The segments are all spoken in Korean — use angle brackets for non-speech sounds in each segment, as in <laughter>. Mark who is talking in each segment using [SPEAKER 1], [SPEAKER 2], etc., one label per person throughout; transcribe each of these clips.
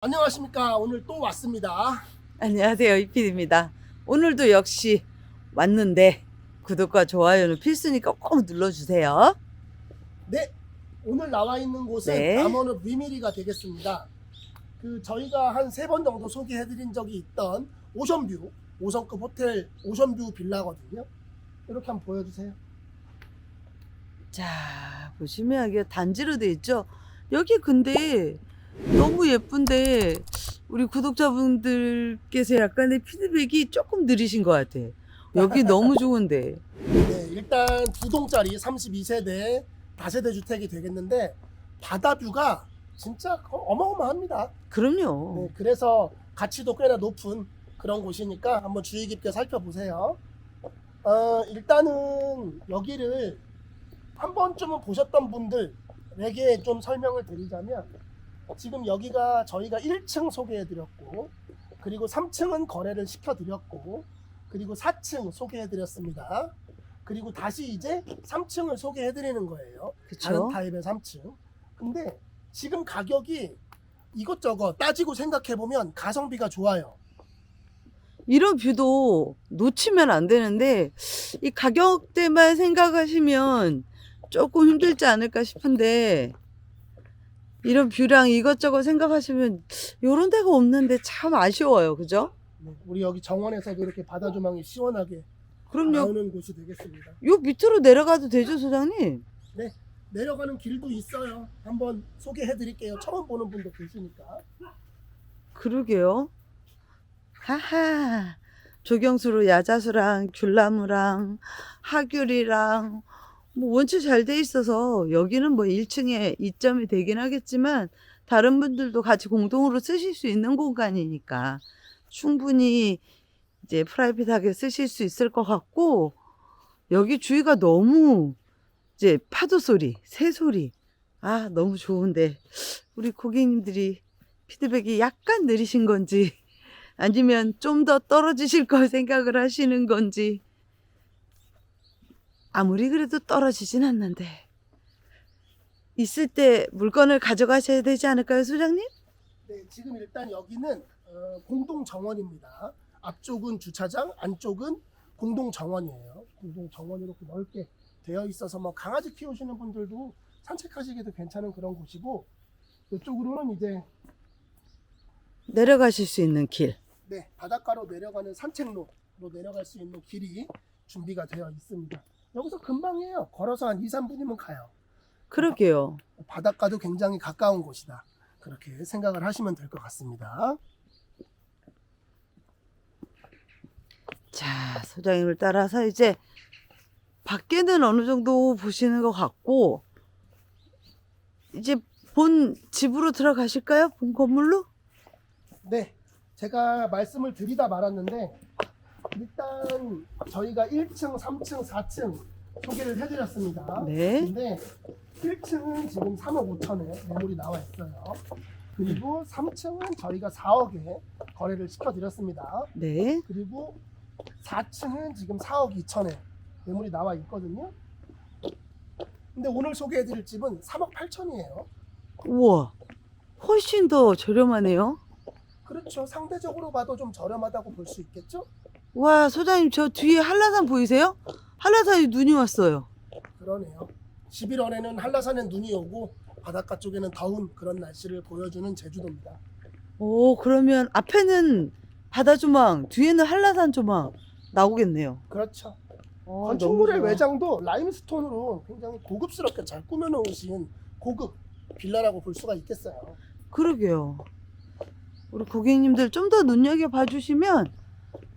[SPEAKER 1] 안녕하십니까. 오늘 또 왔습니다.
[SPEAKER 2] 안녕하세요. 이필입니다. 오늘도 역시 왔는데 구독과 좋아요는 필수니까 꼭 눌러주세요.
[SPEAKER 1] 네. 오늘 나와 있는 곳은
[SPEAKER 2] 네.
[SPEAKER 1] 남원읍 위미리가 되겠습니다. 그 저희가 한 세 번 정도 소개해드린 적이 있던 오션뷰, 5성급 호텔 오션뷰 빌라거든요. 이렇게 한번 보여주세요.
[SPEAKER 2] 자 보시면 이게 단지로 돼 있죠. 여기 근데 너무 예쁜데 우리 구독자분들께서 약간의 피드백이 조금 느리신 것 같아. 여기 너무 좋은데.
[SPEAKER 1] 네, 일단 두 동짜리 32세대 다세대 주택이 되겠는데 바다뷰가 진짜 어마어마합니다.
[SPEAKER 2] 그럼요.
[SPEAKER 1] 네, 그래서 가치도 꽤나 높은 그런 곳이니까 한번 주의 깊게 살펴보세요. 어, 일단은 여기를 한 번쯤은 보셨던 분들에게 좀 설명을 드리자면 지금 여기가 저희가 1층 소개해드렸고 그리고 3층은 거래를 시켜드렸고 그리고 4층 소개해드렸습니다. 그리고 다시 이제 3층을 소개해드리는 거예요. 다른
[SPEAKER 2] 그렇죠.
[SPEAKER 1] 타입의 3층. 근데 지금 가격이 이것저것 따지고 생각해 보면 가성비가 좋아요.
[SPEAKER 2] 이런 뷰도 놓치면 안 되는데 이 가격대만 생각하시면 조금 힘들지 않을까 싶은데 이런 뷰랑 이것저것 생각하시면 이런 데가 없는데 참 아쉬워요. 그죠?
[SPEAKER 1] 네, 우리 여기 정원에서도 이렇게 바다 조망이 시원하게
[SPEAKER 2] 그럼요.
[SPEAKER 1] 나오는 곳이 되겠습니다.
[SPEAKER 2] 요 밑으로 내려가도 되죠, 소장님?
[SPEAKER 1] 내려가는 길도 있어요. 한번 소개해 드릴게요. 처음 보는 분도 계시니까.
[SPEAKER 2] 그러게요. 하하. 조경수로 야자수랑 귤나무랑 하귤이랑 뭐 원체 잘 돼 있어서 여기는 뭐 1층에 이점이 되긴 하겠지만 다른 분들도 같이 공동으로 쓰실 수 있는 공간이니까 충분히 이제 프라이빗하게 쓰실 수 있을 것 같고 여기 주위가 너무 이제 파도 소리, 새 소리. 아 너무 좋은데 우리 고객님들이 피드백이 약간 느리신 건지 아니면 좀 더 떨어지실 걸 생각을 하시는 건지 아무리 그래도 떨어지진 않는데 있을 때 물건을 가져가셔야 되지 않을까요, 소장님?
[SPEAKER 1] 네, 지금 일단 여기는 어, 공동 정원입니다. 앞쪽은 주차장, 안쪽은 공동 정원이에요. 공동 정원이 이렇게 넓게 되어 있어서 뭐 강아지 키우시는 분들도 산책하시기도 괜찮은 그런 곳이고 이쪽으로는 이제
[SPEAKER 2] 내려가실 수 있는 길.
[SPEAKER 1] 네, 바닷가로 내려가는 산책로로 내려갈 수 있는 길이 준비가 되어 있습니다. 여기서 금방이에요. 걸어서 한 2, 3분이면 가요.
[SPEAKER 2] 그러게요.
[SPEAKER 1] 바닷가도 굉장히 가까운 곳이다. 그렇게 생각을 하시면 될 것 같습니다.
[SPEAKER 2] 자, 소장님을 따라서 이제 밖에는 어느 정도 보시는 것 같고 이제 본 집으로 들어가실까요? 본 건물로?
[SPEAKER 1] 네, 제가 말씀을 드리다 말았는데 일단 저희가 1층, 3층, 4층 소개를 해드렸습니다.
[SPEAKER 2] 네.
[SPEAKER 1] 근데 1층은 지금 3억 5천에 매물이 나와 있어요. 그리고 3층은 저희가 4억에 거래를 시켜드렸습니다.
[SPEAKER 2] 네.
[SPEAKER 1] 그리고 4층은 지금 4억 2천에 매물이 나와 있거든요. 근데 오늘 소개해드릴 집은 3억 8천이에요.
[SPEAKER 2] 우와. 훨씬 더 저렴하네요.
[SPEAKER 1] 그렇죠. 상대적으로 봐도 좀 저렴하다고 볼 수 있겠죠?
[SPEAKER 2] 와, 소장님 저 뒤에 한라산 보이세요? 한라산에 눈이 왔어요.
[SPEAKER 1] 그러네요. 11월에는 한라산에 눈이 오고 바닷가 쪽에는 더운 그런 날씨를 보여주는 제주도입니다.
[SPEAKER 2] 오, 그러면 앞에는 바다 조망, 뒤에는 한라산 조망 나오겠네요.
[SPEAKER 1] 그렇죠.
[SPEAKER 2] 어,
[SPEAKER 1] 건축물의
[SPEAKER 2] 너무 좋아.
[SPEAKER 1] 외장도 라임스톤으로 굉장히 고급스럽게 잘 꾸며놓으신 고급 빌라라고 볼 수가 있겠어요.
[SPEAKER 2] 그러게요. 우리 고객님들 좀 더 눈여겨 봐 주시면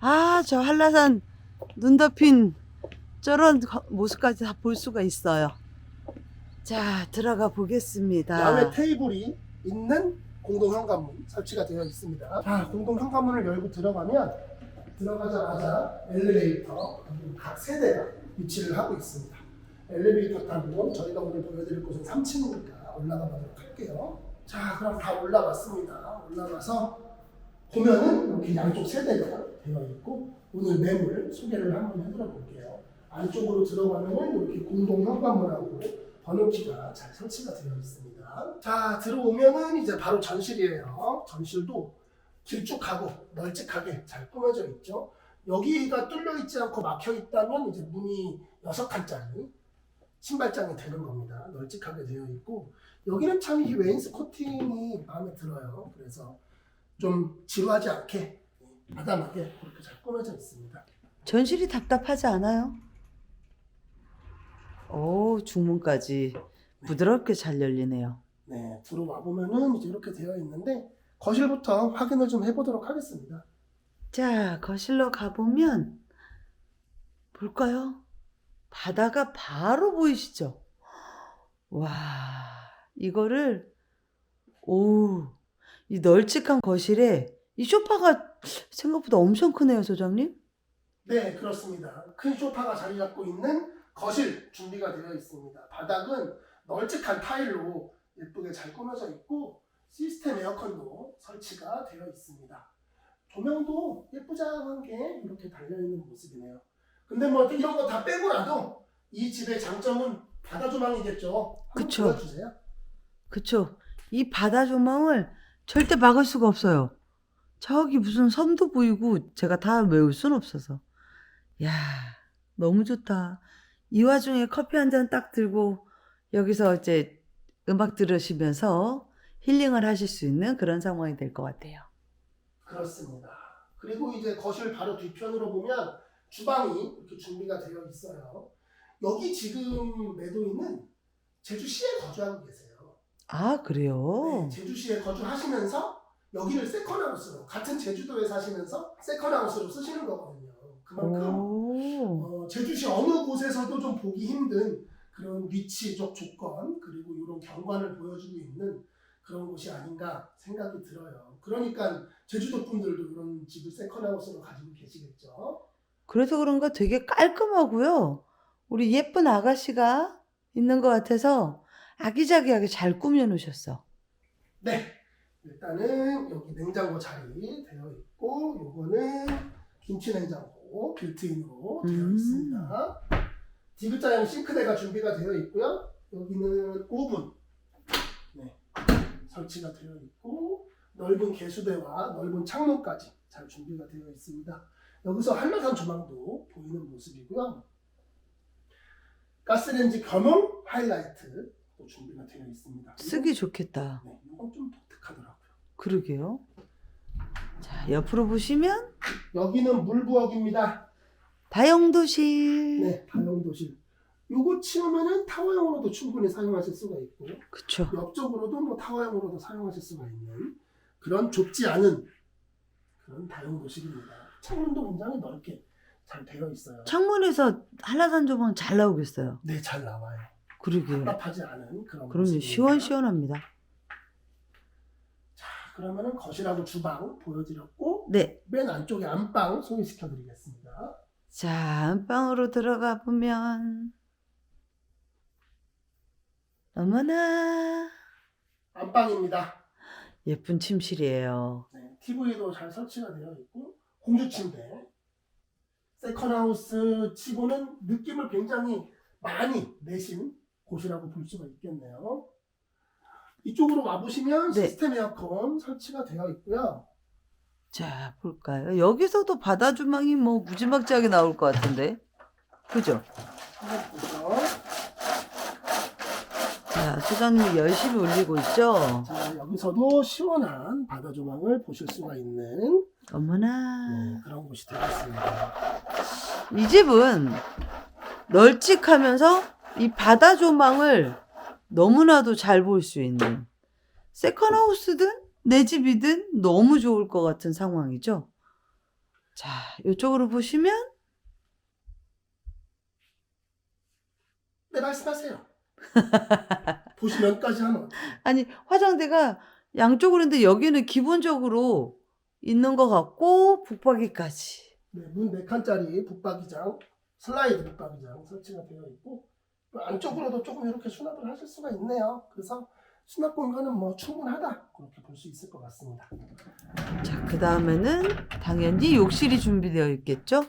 [SPEAKER 2] 아, 저 한라산 눈 덮인 저런 거- 모습까지 다 볼 수가 있어요. 자, 들어가 보겠습니다.
[SPEAKER 1] 야외 테이블이 있는 공동 현관문 설치가 되어 있습니다. 자, 공동 현관문을 열고 들어가면 들어가자마자 엘리베이터 각 세대가 위치를 하고 있습니다. 엘리베이터 타고 저희가 오늘 보여드릴 곳은 3층이니까 올라가 보도록 할게요. 자, 그럼 다 올라갔습니다. 올라가서 보면은 이렇게 양쪽 세대가 되어 있고 오늘 매물 소개를 한번 해드려 볼게요. 안쪽으로 들어가면은 이렇게 공동 현관문하고 번호키가 잘 설치가 되어 있습니다. 자, 들어오면은 이제 바로 전실이에요. 전실도 길쭉하고 널찍하게 잘 꾸며져 있죠. 여기가 뚫려 있지 않고 막혀 있다면 이제 문이 여섯 칸짜리 신발장이 되는 겁니다. 널찍하게 되어 있고 여기는 참 이 웨인스 코팅이 마음에 들어요. 그래서 좀 지루하지 않게 아담하게 그렇게 잘 꾸며져 있습니다.
[SPEAKER 2] 전실이 답답하지 않아요? 오, 중문까지 부드럽게 잘 열리네요.
[SPEAKER 1] 네, 들어와 보면은 이제 이렇게 되어 있는데 거실부터 확인을 좀 해보도록 하겠습니다.
[SPEAKER 2] 자, 거실로 가보면 볼까요? 바다가 바로 보이시죠? 와, 이거를 오, 이 널찍한 거실에 이 소파가 생각보다 엄청 크네요, 소장님.
[SPEAKER 1] 네, 그렇습니다. 큰 소파가 자리 잡고 있는 거실 준비가 되어 있습니다. 바닥은 널찍한 타일로 예쁘게 잘 꾸며져 있고 시스템 에어컨도 설치가 되어 있습니다. 조명도 예쁘장한 게 이렇게 달려있는 모습이네요. 근데 뭐 이런 거 다 빼고 나도 이 집의 장점은 바다 조망이겠죠.
[SPEAKER 2] 그쵸.
[SPEAKER 1] 보여주세요.
[SPEAKER 2] 그쵸? 이 바다 조망을 절대 막을 수가 없어요. 저기 무슨 섬도 보이고 제가 다 외울 순 없어서. 야, 너무 좋다. 이 와중에 커피 한 잔 딱 들고 여기서 이제 음악 들으시면서 힐링을 하실 수 있는 그런 상황이 될 것 같아요.
[SPEAKER 1] 그렇습니다. 그리고 이제 거실 바로 뒤편으로 보면 주방이 이렇게 준비가 되어 있어요. 여기 지금 매도인은 제주시에 거주하고 계세요.
[SPEAKER 2] 아, 그래요?
[SPEAKER 1] 네, 제주시에 거주하시면서 여기를 세컨하우스로 같은 제주도에 사시면서 세컨하우스로 쓰시는 거거든요. 그만큼
[SPEAKER 2] 오,
[SPEAKER 1] 어, 제주시 어느 곳에서도 좀 보기 힘든 그런 위치적 조건 그리고 이런 경관을 보여주고 있는 그런 곳이 아닌가 생각이 들어요. 그러니까 제주도 분들도 이런 집을 세컨하우스로 가지고 계시겠죠.
[SPEAKER 2] 그래서 그런가 되게 깔끔하고요. 우리 예쁜 아가씨가 있는 것 같아서 아기자기하게 잘 꾸며 놓으셨어.
[SPEAKER 1] 네, 일단은 여기 냉장고 자리 되어 있고 요거는 김치 냉장고 빌트인으로 되어
[SPEAKER 2] 음.
[SPEAKER 1] 있습니다. 디귿자형 싱크대가 준비가 되어 있고요. 여기는 오븐 네, 설치가 되어 있고 넓은 개수대와 넓은 창문까지 잘 준비가 되어 있습니다. 여기서 한라산 조망도 보이는 모습이고요. 가스레인지 겸용 하이라이트 또 준비가 되어 있습니다.
[SPEAKER 2] 쓰기 좋겠다.
[SPEAKER 1] 네, 이건 좀 독특하더라고요.
[SPEAKER 2] 그러게요. 자, 옆으로 보시면
[SPEAKER 1] 여기는 물부엌입니다.
[SPEAKER 2] 다용도실.
[SPEAKER 1] 네, 다용도실. 요거 치우면은 타워형으로도 충분히 사용하실 수가 있고
[SPEAKER 2] 그쵸.
[SPEAKER 1] 옆쪽으로도 뭐 타워형으로도 사용하실 수가 있는 그런 좁지 않은 그런 다용도실입니다. 창문도 굉장히 넓게 잘 되어 있어요.
[SPEAKER 2] 창문에서 한라산 조망 잘 나오겠어요.
[SPEAKER 1] 네, 잘 나와요.
[SPEAKER 2] 그러게요.
[SPEAKER 1] 답답하지 않은 그런
[SPEAKER 2] 그럼요.
[SPEAKER 1] 모습입니다.
[SPEAKER 2] 시원시원합니다.
[SPEAKER 1] 자, 그러면은 거실하고 주방 보여드렸고
[SPEAKER 2] 네.
[SPEAKER 1] 맨 안쪽에 안방 소개시켜드리겠습니다.
[SPEAKER 2] 자, 안방으로 들어가 보면 어머나
[SPEAKER 1] 안방입니다.
[SPEAKER 2] 예쁜 침실이에요.
[SPEAKER 1] 네, TV도 잘 설치가 되어 있고 공주 침대 세컨하우스 치고는 느낌을 굉장히 많이 내신 곳이라고 볼 수가 있겠네요. 이쪽으로 와보시면
[SPEAKER 2] 네.
[SPEAKER 1] 시스템 에어컨 설치가 되어 있고요.
[SPEAKER 2] 자, 볼까요? 여기서도 바다 조망이 뭐 무지막지하게 나올 것 같은데. 그죠?
[SPEAKER 1] 한번 보죠.
[SPEAKER 2] 자, 소장님이 열심히 올리고 있죠?
[SPEAKER 1] 자 여기서도 시원한 바다 조망을 보실 수가 있는
[SPEAKER 2] 어머나.
[SPEAKER 1] 네, 그런 곳이 되겠습니다.
[SPEAKER 2] 이 집은 널찍하면서 이 바다 조망을 너무나도 잘 볼 수 있는 세컨하우스든 내 집이든 너무 좋을 것 같은 상황이죠. 자, 이쪽으로 보시면
[SPEAKER 1] 네 말씀하세요. <laughs> 보시면까지 하면?
[SPEAKER 2] 아니 화장대가 양쪽으로 있는데 여기는 기본적으로 있는 것 같고 북박이까지.
[SPEAKER 1] 네, 문 4칸짜리 붙박이장, 슬라이드 붙박이장 설치가 되어 있고 또 안쪽으로도 조금 이렇게 수납을 하실 수가 있네요. 그래서 수납 공간은 뭐 충분하다 그렇게 볼 수 있을 것 같습니다.
[SPEAKER 2] 자, 그 다음에는 당연히 욕실이 준비되어 있겠죠?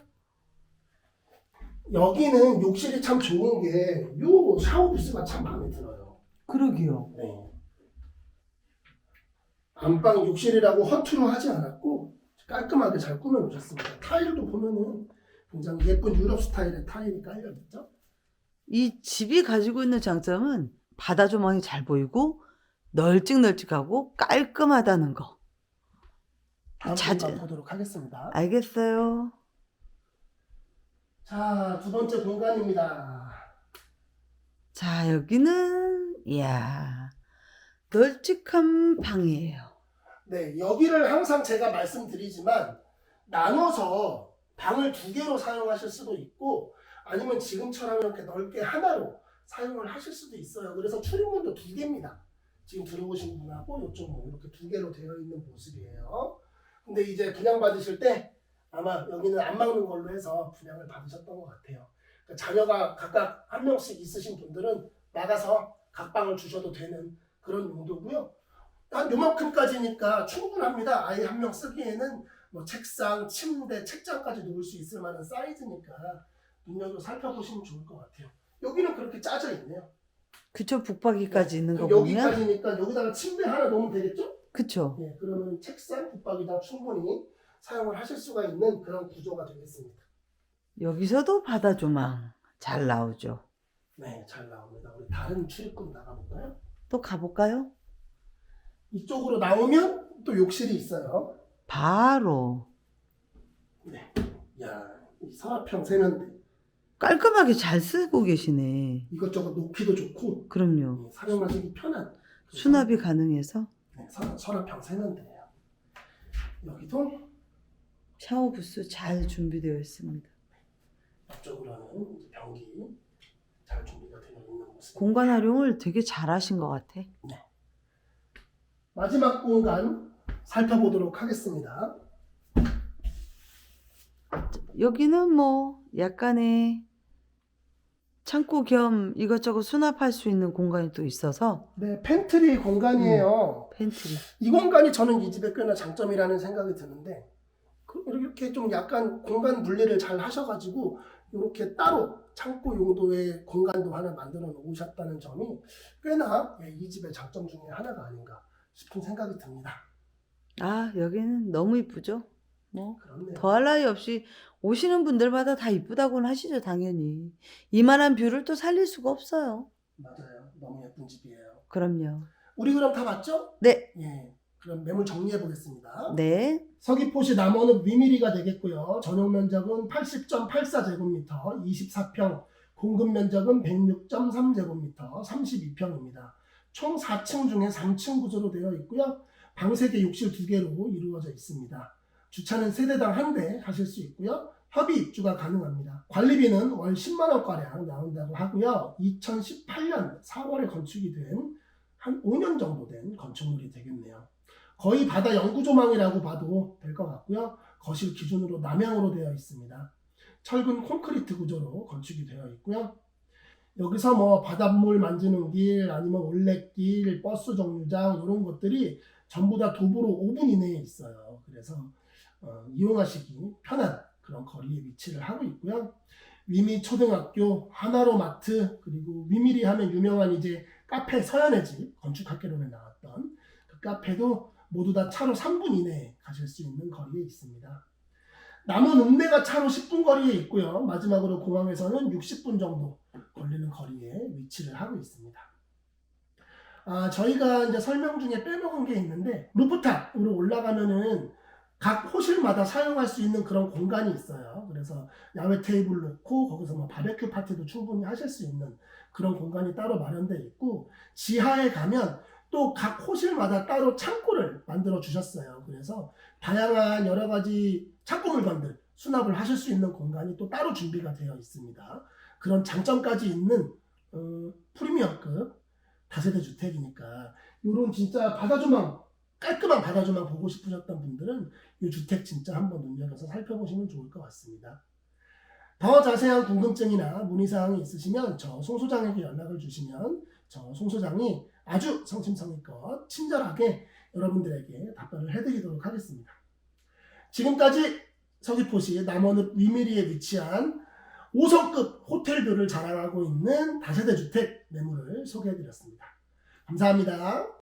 [SPEAKER 1] 여기는 욕실이 참 좋은 게 요 샤워 부스가 참 마음에 들어요.
[SPEAKER 2] 그러게요.
[SPEAKER 1] 네. 안방 욕실이라고 허투루 하지 않았고 깔끔하게 잘 꾸며놓으셨습니다. 타일도 보면은 굉장히 예쁜 유럽 스타일의 타일이 깔려 있죠.
[SPEAKER 2] 이 집이 가지고 있는 장점은 바다 조망이 잘 보이고 널찍널찍하고 깔끔하다는 거.
[SPEAKER 1] 다음
[SPEAKER 2] 자주-
[SPEAKER 1] 공간 보도록 하겠습니다.
[SPEAKER 2] 알겠어요.
[SPEAKER 1] 자, 두 번째 공간입니다.
[SPEAKER 2] 자, 여기는 이야 널찍한 방이에요.
[SPEAKER 1] 네, 여기를 항상 제가 말씀드리지만 나눠서 방을 두 개로 사용하실 수도 있고 아니면 지금처럼 이렇게 넓게 하나로 사용을 하실 수도 있어요. 그래서 출입문도 두 개입니다. 지금 들어오신 분하고 이쪽 문 이렇게 두 개로 되어 있는 모습이에요. 근데 이제 분양 받으실 때 아마 여기는 안 막는 걸로 해서 분양을 받으셨던 것 같아요. 그러니까 자녀가 각각 한 명씩 있으신 분들은 나가서 각 방을 주셔도 되는 그런 용도고요. 한 요만큼까지니까 충분합니다. 아이 한 명 쓰기에는 뭐 책상, 침대, 책장까지 놓을 수 있을 만한 사이즈니까 눈여겨 살펴보시면 좋을 것 같아요. 여기는 그렇게 짜져 있네요.
[SPEAKER 2] 그쵸 북박이까지 있는 거 보면
[SPEAKER 1] 여기까지니까 여기다가 침대 하나 놓으면 되겠죠?
[SPEAKER 2] 그쵸.
[SPEAKER 1] 예, 그러면 책상, 붙박이장 충분히 사용을 하실 수가 있는 그런 구조가 되겠습니다.
[SPEAKER 2] 여기서도 바다 조망 잘 나오죠.
[SPEAKER 1] 네, 잘 나옵니다. 우리 다른 출입구 나가볼까요?
[SPEAKER 2] 또 가볼까요?
[SPEAKER 1] 이쪽으로 나오면 또 욕실이 있어요.
[SPEAKER 2] 바로
[SPEAKER 1] 네. 야, 이 서랍형 세면대.
[SPEAKER 2] 깔끔하게 잘 쓰고 계시네.
[SPEAKER 1] 이것저것 놓기도 좋고
[SPEAKER 2] 그럼요.
[SPEAKER 1] 예, 사용하시기 편한
[SPEAKER 2] 수납이 가능해서
[SPEAKER 1] 네, 서- 서랍형 세면대예요. 여기도
[SPEAKER 2] 샤워 부스 잘 준비되어 있습니다.
[SPEAKER 1] 옆쪽으로는 이제 변기 잘 준비가 되어 있는 모습.
[SPEAKER 2] 공간 활용을 되게 잘하신 것 같아.
[SPEAKER 1] 마지막 공간 살펴보도록 하겠습니다.
[SPEAKER 2] 여기는 뭐 약간의 창고 겸 이것저것 수납할 수 있는 공간이 또 있어서
[SPEAKER 1] 네, 팬트리 공간이에요.
[SPEAKER 2] 팬트리.
[SPEAKER 1] 이 공간이 저는 이 집의 꽤나 장점이라는 생각이 드는데 그- 이렇게 좀 약간 공간 분리를 잘 하셔가지고 이렇게 따로 창고 용도의 공간도 하나 만들어 놓으셨다는 점이 꽤나 예, 이 집의 장점 중에 하나가 아닌가 싶은 생각이 듭니다.
[SPEAKER 2] 아 여기는 너무 이쁘죠. 뭐
[SPEAKER 1] 그렇네요.
[SPEAKER 2] 더할 나위 없이 오시는 분들마다 다 이쁘다고는 하시죠 당연히. 이만한 뷰를 또 살릴 수가 없어요.
[SPEAKER 1] 맞아요. 너무 예쁜 집이에요.
[SPEAKER 2] 그럼요.
[SPEAKER 1] 우리 그럼 다 맞죠?
[SPEAKER 2] 네.
[SPEAKER 1] 예. 그럼 매물 정리해 보겠습니다.
[SPEAKER 2] 네.
[SPEAKER 1] 서귀포시 남원읍 위미리가 되겠고요. 전용 면적은 80.84제곱미터, 24평, 공급 면적은 106.3제곱미터, 32평입니다. 총 4층 중에 3층 구조로 되어 있고요. 방 3개, 욕실 2개로 이루어져 있습니다. 주차는 세대당 한 대 하실 수 있고요. 협의 입주가 가능합니다. 관리비는 월 10만 원가량 나온다고 하고요. 2018년 4월에 건축이 된 한 5년 정도 된 건축물이 되겠네요. 거의 바다 영구 조망이라고 봐도 될 것 같고요. 거실 기준으로 남향으로 되어 있습니다. 철근 콘크리트 구조로 건축이 되어 있고요. 여기서 뭐 바닷물 만지는 길, 아니면 올레길, 버스 정류장 이런 것들이 전부 다 도보로 5분 이내에 있어요. 그래서 어, 이용하시기 편한 그런 거리에 위치를 하고 있고요. 위미 초등학교, 하나로 마트, 그리고 위미리 하면 유명한 이제 카페 서연의 집 건축학개론에 나왔던 그 카페도 모두 다 차로 3분 이내에 가실 수 있는 거리에 있습니다. 남원 읍내가 차로 10분 거리에 있고요. 마지막으로 공항에서는 60분 정도 걸리는 거리에 위치를 하고 있습니다. 아, 저희가 이제 설명 중에 빼먹은 게 있는데 루프탑으로 올라가면은 각 호실마다 사용할 수 있는 그런 공간이 있어요. 그래서 야외 테이블 놓고 거기서 뭐 바베큐 파티도 충분히 하실 수 있는 그런 공간이 따로 마련되어 있고 지하에 가면 또 각 호실마다 따로 창고를 만들어 주셨어요. 그래서 다양한 여러 가지 창고 물건들 수납을 하실 수 있는 공간이 또 따로 준비가 되어 있습니다. 그런 장점까지 있는 어, 프리미엄급 다세대 주택이니까 이런 진짜 바다 조망 깔끔한 바다조망 보고 싶으셨던 분들은 이 주택 진짜 한번 눈여겨서 살펴보시면 좋을 것 같습니다. 더 자세한 궁금증이나 문의사항이 있으시면 저 송소장에게 연락을 주시면 저 송소장이 아주 성심성의껏 친절하게 여러분들에게 답변을 해드리도록 하겠습니다. 지금까지 서귀포시 남원읍 위미리에 위치한 5성급 호텔뷰를 자랑하고 있는 다세대 주택 매물을 소개해드렸습니다. 감사합니다.